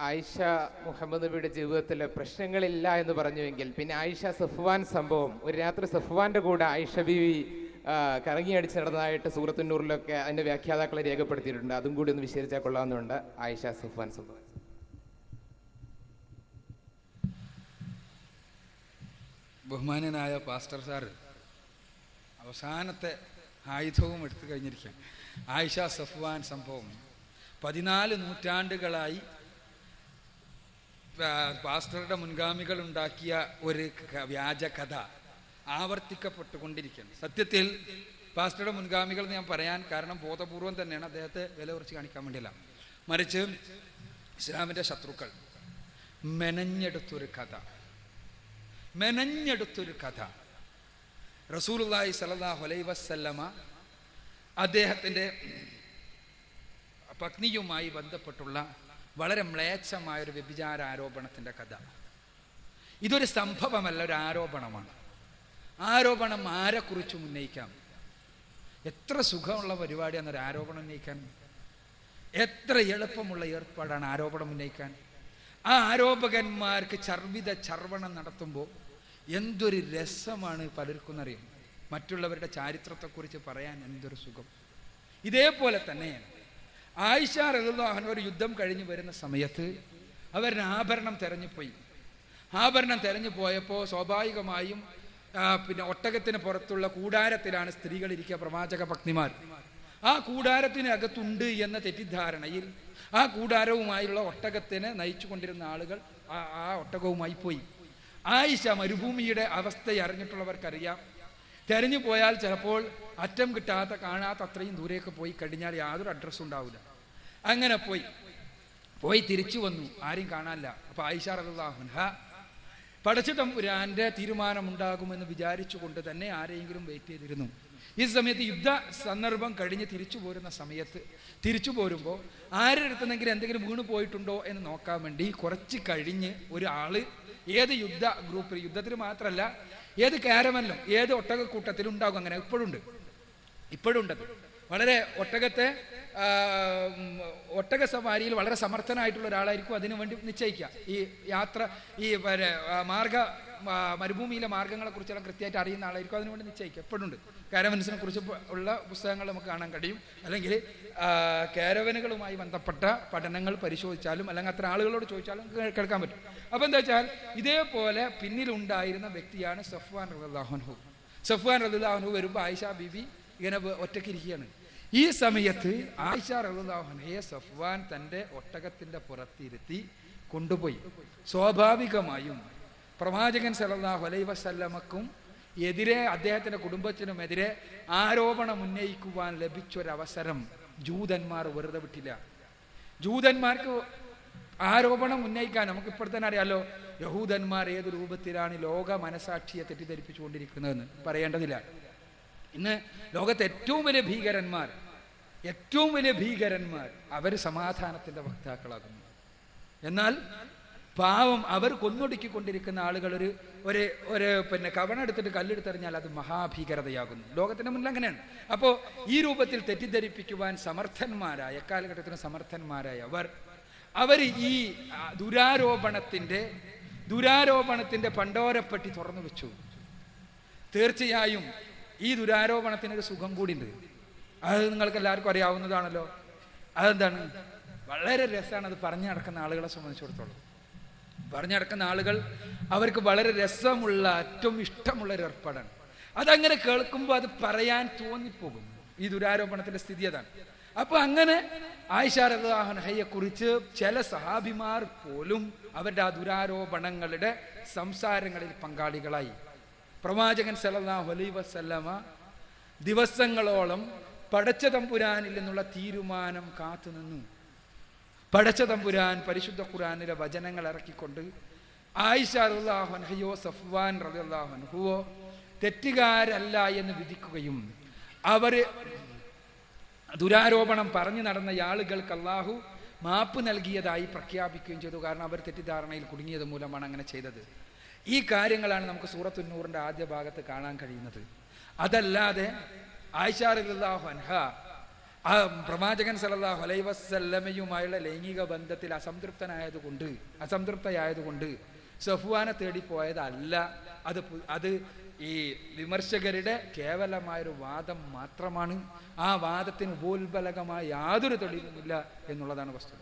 ആയിഷ മുഹമ്മദ് നബിയുടെ ജീവിതത്തിൽ പ്രശ്നങ്ങളില്ല എന്ന് പറഞ്ഞുവെങ്കിൽ പിന്നെ ആയിഷ സഫ്വാൻ സംഭവം. ഒരു രാത്രി സഫ്വാന്റെ കൂടെ ആയിഷ ബീവി കറങ്ങിയടിച്ച് നടന്നതായിട്ട് സൂറത്തുന്നൂറിലൊക്കെ അതിന്റെ വ്യാഖ്യാതാക്കളെ രേഖപ്പെടുത്തിയിട്ടുണ്ട്. അതും കൂടി ഒന്ന് വിശദീകരിച്ചാൽ കൊള്ളാവുന്നുണ്ട് ആയിഷ സഫ്വാൻ സംഭവം. ബഹുമാനനായ പാസ്റ്റർ സാർ അവസാനത്തെ ആയുധവും എടുത്തു കഴിഞ്ഞിരിക്കുകയാണ്. ആയിഷ സഫ്വാൻ സംഭവം പതിനാല് നൂറ്റാണ്ടുകളായി പാസ്റ്ററുടെ മുൻഗാമികൾ ഉണ്ടാക്കിയ ഒരു വ്യാജ കഥ ആവർത്തിക്കപ്പെട്ടുകൊണ്ടിരിക്കുകയാണ് സത്യത്തിൽ പാസ്റ്ററുടെ മുൻഗാമികൾ ഞാൻ പറയാൻ കാരണം ബോധപൂർവം തന്നെയാണ്. അദ്ദേഹത്തെ വില കുറച്ച് കാണിക്കാൻ വേണ്ടിയില്ല. മറിച്ച് ഇസ്ലാമിന്റെ ശത്രുക്കൾ. മെനഞ്ഞെടുത്തൊരു കഥ. മെനഞ്ഞെടുത്തൊരു കഥ. സ്വല്ലല്ലാഹു അലൈഹി വസല്ലമ അദ്ദേഹത്തിന്റെ പത്നിയുമായി ബന്ധപ്പെട്ടുള്ള വളരെ മ്ലേച്ഛമായ ഒരു വ്യഭിചാര ആരോപണത്തിന്റെ കഥ. ഇതൊരു സംഭവമല്ല ഒരു ആരോപണമാണ്. ആരോപണം ആരെക്കുറിച്ചും ഉന്നയിക്കാം? എത്ര സുഖമുള്ള പരിപാടിയാണ് ഒരു ആരോപണം ഉന്നയിക്കാൻ? എത്ര എളുപ്പമുള്ള ഏർപ്പാടാണ് ആരോപണം ഉന്നയിക്കാൻ? ആ ആരോപകന്മാർക്ക് ചർവിത ചർവണം നടത്തുമ്പോൾ എന്തൊരു രസമാണ് പലർക്കും അറിയും. മറ്റുള്ളവരുടെ ചാരിത്രത്തെക്കുറിച്ച് പറയാൻ എന്തൊരു സുഖം. ഇതേപോലെ തന്നെയാണ്. ആയിഷ റഹ്ലാഹൻ ഒരു യുദ്ധം കഴിഞ്ഞ് വരുന്ന സമയത്ത് അവരുടെ ആഭരണം തെരഞ്ഞുപോയി. ആഭരണം തെരഞ്ഞു പോയപ്പോൾ സ്വാഭാവികമായും പിന്നെ ഒട്ടകത്തിന് പുറത്തുള്ള കൂടാരത്തിലാണ് സ്ത്രീകൾ ഇരിക്കുക പ്രവാചക പത്നിമാർ ആ കൂടാരത്തിനകത്തുണ്ട് എന്ന തെറ്റിദ്ധാരണയിൽ ആ കൂടാരവുമായുള്ള ഒട്ടകത്തിനെ നയിച്ചു കൊണ്ടിരുന്ന ആളുകൾ ആ ഒട്ടകവുമായി പോയി. ആയിഷ മരുഭൂമിയുടെ അവസ്ഥ അറിഞ്ഞിട്ടുള്ളവർക്കറിയാം. തെരഞ്ഞു പോയാൽ ചിലപ്പോൾ അറ്റം കിട്ടാത്ത കാണാത്ത അത്രയും ദൂരേക്ക് പോയി കഴിഞ്ഞാൽ യാതൊരു അഡ്രസ്സും ഉണ്ടാവില്ല. അങ്ങനെ പോയി. പോയി തിരിച്ചു വന്നു. ആരും കാണാനില്ല. അപ്പൊ ആയിഷ റഹ്ലാഹുൻഹ പടച്ചു തമ്പുരാന്റെ തീരുമാനമുണ്ടാകുമെന്ന് വിചാരിച്ചുകൊണ്ട് തന്നെ ആരെങ്കിലും വെയിറ്റ് ചെയ്തിരുന്നു. ഈ സമയത്ത് യുദ്ധ സന്ദർഭം കഴിഞ്ഞ് തിരിച്ചു പോരുന്ന സമയത്ത് തിരിച്ചു പോരുമ്പോൾ ആരുടെ അടുത്തുനിന്നെങ്കിലും എന്തെങ്കിലും വീണ് പോയിട്ടുണ്ടോ എന്ന് നോക്കാൻ വേണ്ടി കുറച്ച് കഴിഞ്ഞ് ഒരാൾ ഏത് യുദ്ധ ഗ്രൂപ്പിൽ യുദ്ധത്തിന് മാത്രമല്ല ഏത് കാരമല്ലോ ഏത് ഒട്ടകക്കൂട്ടത്തിലും ഉണ്ടാകും അങ്ങനെ ഇപ്പോഴുണ്ട് ഇപ്പോഴുണ്ടത് വളരെ ഒട്ടകത്തെ ഒട്ടക സവാരിയിൽ വളരെ സമർത്ഥനായിട്ടുള്ള ഒരാളായിരിക്കും അതിനു വേണ്ടി നിശ്ചയിക്കുക. ഈ യാത്ര ഈ മാർഗ മരുഭൂമിയിലെ മാർഗങ്ങളെ കുറിച്ചെല്ലാം കൃത്യമായിട്ട് അറിയുന്ന ആളായിരിക്കും അതിനു വേണ്ടി നിശ്ചയിക്കുക. എപ്പോഴുണ്ട് കാരവൻസിനെ കുറിച്ച് ഉള്ള പുസ്തകങ്ങൾ നമുക്ക് കാണാൻ കഴിയും. അല്ലെങ്കിൽ കാരവനുകളുമായി ബന്ധപ്പെട്ട പഠനങ്ങൾ പരിശോധിച്ചാലും അല്ലെങ്കിൽ അത്ര ആളുകളോട് ചോദിച്ചാലും കേൾക്കാൻ പറ്റും. അപ്പം എന്താ വെച്ചാൽ ഇതേപോലെ പിന്നിലുണ്ടായിരുന്ന വ്യക്തിയാണ് സഫ്വാൻ റഹ്ലാഹുൻഹു സഫ്വാൻ റഹ്ലാഹുൻഹു വരുമ്പോൾ ആയിഷ ബിബി ഇങ്ങനെ ഒറ്റക്കിരിക്കുകയാണ് ഈ സമയത്ത് ആയിഷ റഹ്ലാഹുൻഹയെ സഫ്വാൻ തന്റെ ഒട്ടകത്തിന്റെ പുറത്തിരുത്തി കൊണ്ടുപോയി. സ്വാഭാവികമായും പ്രവാചകൻ സല്ലല്ലാഹു അലൈ വസല്ലമക്കും എതിരെ അദ്ദേഹത്തിന്റെ കുടുംബത്തിനുമെതിരെ ആരോപണം ഉന്നയിക്കുവാൻ ലഭിച്ചൊരവസരം ജൂതന്മാർ വെറുതെ വിട്ടില്ല. ജൂതന്മാർക്ക് ആരോപണം ഉന്നയിക്കാൻ നമുക്ക് ഇപ്പോൾ തന്നെ അറിയാലോ യഹൂദന്മാർ ഏത് രൂപത്തിലാണ് ലോക മനസാക്ഷിയെ തെറ്റിദ്ധരിപ്പിച്ചുകൊണ്ടിരിക്കുന്നതെന്ന് പറയേണ്ടതില്ല. ഇന്ന് ലോകത്തെ ഏറ്റവും വലിയ ഭീകരന്മാർ ഏറ്റവും വലിയ ഭീകരന്മാർ അവർ സമാധാനത്തിന്റെ വക്താക്കളാകുന്നു. എന്നാൽ പാവം അവർ കൊന്നൊടുക്കിക്കൊണ്ടിരിക്കുന്ന ആളുകൾ ഒരു ഒരു ഒരു പിന്നെ കവണെടുത്തിട്ട് കല്ലെടുത്തെറിഞ്ഞാൽ അത് മഹാഭീകരതയാകുന്നു. ലോകത്തിന്റെ മുന്നിൽ അങ്ങനെയാണ്. അപ്പോൾ ഈ രൂപത്തിൽ തെറ്റിദ്ധരിപ്പിക്കുവാൻ സമർത്ഥന്മാരായ എക്കാലഘട്ടത്തിന് സമർത്ഥന്മാരായ അവർ അവർ ഈ ദുരാരോപണത്തിന്റെ ദുരാരോപണത്തിന്റെ പണ്ടോരപ്പെട്ടി തുറന്നു വെച്ചു. തീർച്ചയായും ഈ ദുരാരോപണത്തിന് ഒരു സുഖം കൂടിയുണ്ട്. അത് നിങ്ങൾക്ക് എല്ലാവർക്കും അറിയാവുന്നതാണല്ലോ. അതെന്താണ്? വളരെ രസമാണ് അത് പറഞ്ഞു നടക്കുന്ന ആളുകളെ സംബന്ധിച്ചിടത്തോളം. പറഞ്ഞു നടക്കുന്ന ആളുകൾ അവർക്ക് വളരെ രസമുള്ള ഏറ്റവും ഇഷ്ടമുള്ള ഒരു ഏർപ്പാടാണ്. അതങ്ങനെ കേൾക്കുമ്പോൾ അത് പറയാൻ തോന്നിപ്പോകും. ഈ ദുരാരോപണത്തിന്റെ സ്ഥിതി അതാണ്. അപ്പൊ അങ്ങനെ ആയിഷാറഹയെ കുറിച്ച് ചില സഹാബിമാർ പോലും അവരുടെ ആ ദുരാരോപണങ്ങളുടെ സംസാരങ്ങളിൽ പങ്കാളികളായി. പ്രവാചകൻ സല്ലല്ലാഹു അലൈ വസല്ലമ ദിവസങ്ങളോളം പടച്ച തമ്പുരാനിൽ നിന്നുള്ള തീരുമാനം കാത്തുനിന്നു. പടച്ച തമ്പുരാൻ പരിശുദ്ധ ഖുറാനിലെ വചനങ്ങൾ ഇറക്കിക്കൊണ്ട് ആയിഷ റളിയല്ലാഹുഅൻഹയോ സഫ്വാൻ റബിഹുവോ തെറ്റുകാരല്ല എന്ന് വിധിക്കുകയും അവർ ദുരാരോപണം പറഞ്ഞു നടന്ന ആളുകൾക്ക് അള്ളാഹു മാപ്പ് നൽകിയതായി പ്രഖ്യാപിക്കുകയും ചെയ്തു. കാരണം അവർ തെറ്റിദ്ധാരണയിൽ കുടുങ്ങിയത് മൂലമാണ് അങ്ങനെ ചെയ്തത്. ഈ കാര്യങ്ങളാണ് നമുക്ക് സൂറത്തുന്നൂറിന്റെ ആദ്യ ഭാഗത്ത് കാണാൻ കഴിയുന്നത്. അതല്ലാതെ ആയിഷാറില്ലാഹു അൻഹ ആ പ്രവാചകൻ സല്ലല്ലാഹു അലൈഹി വസല്ലമയുമായുള്ള ലൈംഗിക ബന്ധത്തിൽ അസംതൃപ്തനായതുകൊണ്ട് അസംതൃപ്തയായതുകൊണ്ട് സഫുവാനെ തേടി പോയതല്ല അത് അത് ഈ വിമർശകരുടെ കേവലമായൊരു വാദം മാത്രമാണ്. ആ വാദത്തിന് ഉപോത്ബലകമായ യാതൊരു തെളിവുമില്ല എന്നുള്ളതാണ് വസ്തുത.